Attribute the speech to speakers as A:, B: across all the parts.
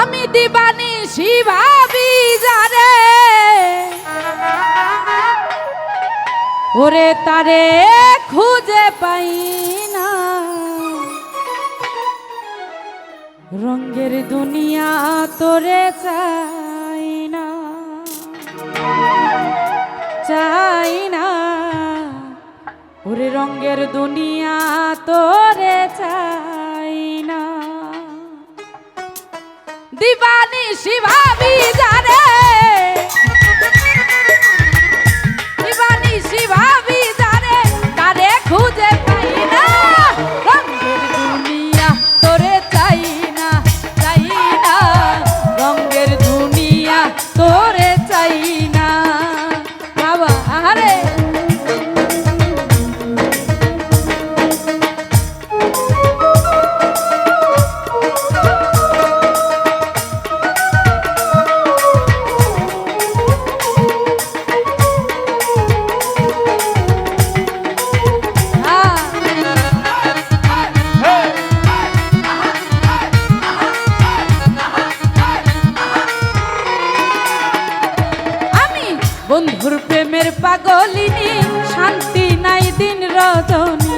A: আমি দিবানি শিভাবি যারে ওরে তারে খুঁজে পাই না। রঙ্গের দুনিয়া তোরে চাই না। চাই না। ওরে রঙ্গের দুনিয়া তোরে চাই দিবানি শিভাবি যারে বন্ধুর প্রেমের পাগলিনী শান্তি নাই দিন রজনী।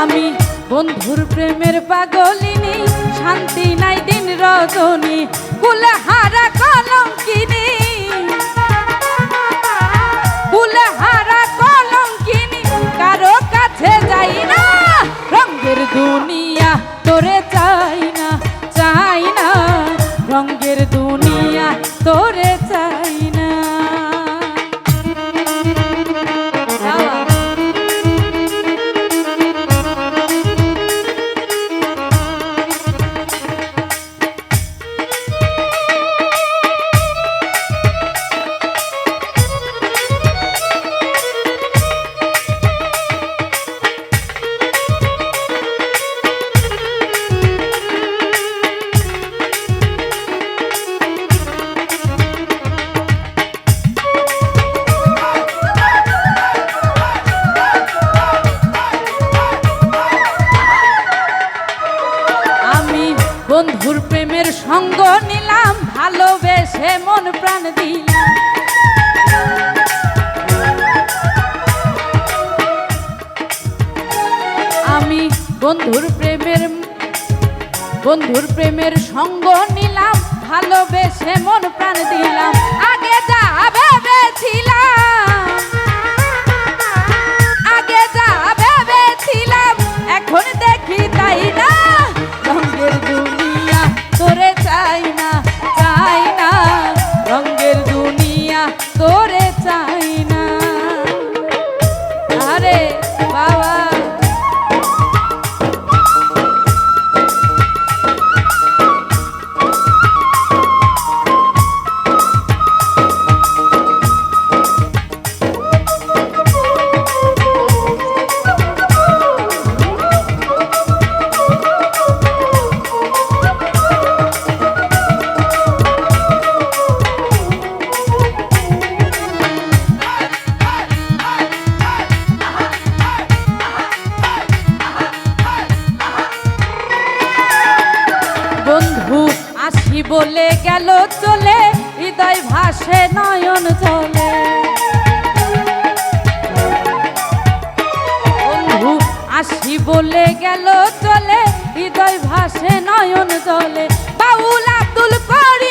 A: আমি বন্ধুর প্রেমের পাগলিনী শান্তি নাই দিন রজনী। কুলহারা কলঙ্কিনী। সঙ্গ নিলাম, ভালোবেসে মন প্রাণ দিলাম। আমি বন্ধুর প্রেমের বন্ধুর প্রেমের সঙ্গ নিলাম, ভালোবেসে মন প্রাণ দিলাম। আগে আসি বলে গেল চলে, হৃদয় ভাসে, নয়ন চলে। বন্ধু, আসি বলে গেল চলে, হৃদয় ভাসে, নয়ন চলে। বাউল আব্দুল করিম